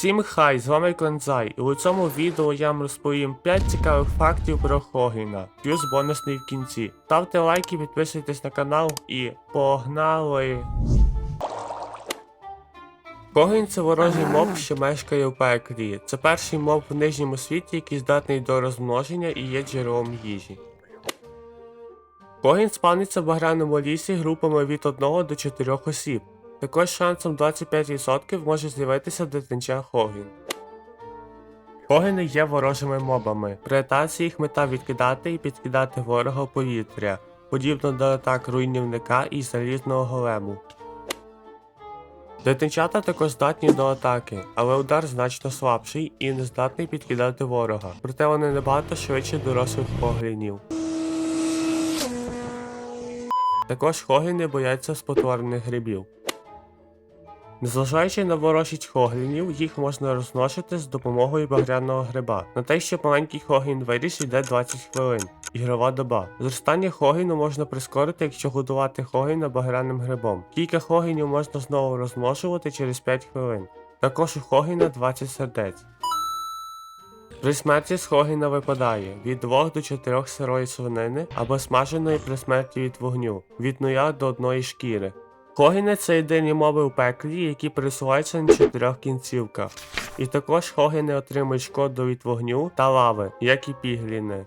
Всім хай, з вами Клензай, і у цьому відео я вам розповім 5 цікавих фактів про Хогіна, плюс бонусний в кінці. Ставте лайки, підписуйтесь на канал і погнали! Хогін це ворожий моб, що мешкає у пеклі. Це перший моб в нижньому світі, який здатний до розмноження і є джерелом їжі. Хогін спавниться в багряному лісі групами від 1 до 4 осіб. Також шансом 25% може з'явитися дитинча Хогін. Хогіни є ворожими мобами. При атаці їх мета відкидати і підкидати ворога в повітря, подібно до атак руйнівника і залізного голему. Дитинчата також здатні до атаки, але удар значно слабший і не здатний підкидати ворога, проте вони набагато швидше дорослих хоглінів. Також хогіни бояться спотворених грибів. Незважаючи на ворожість хоглінів, їх можна розносити з допомогою багряного гриба. На те, що маленький хогін виріс, йде 20 хвилин. Ігрова доба. Зростання хогіну можна прискорити, якщо годувати хогіна багряним грибом. Кілька хогінів можна знову розмножувати через 5 хвилин. Також у хогіна 20 сердець. При смерті з хогіна випадає від 2 до 4 сирої свинини або смаженої при смерті від вогню, від нуля до одної шкіри. Хогіни це єдині моби в пеклі, які пересуваються на чотирьох кінцівках. І також хогіни отримують шкоду від вогню та лави, як і пігліни.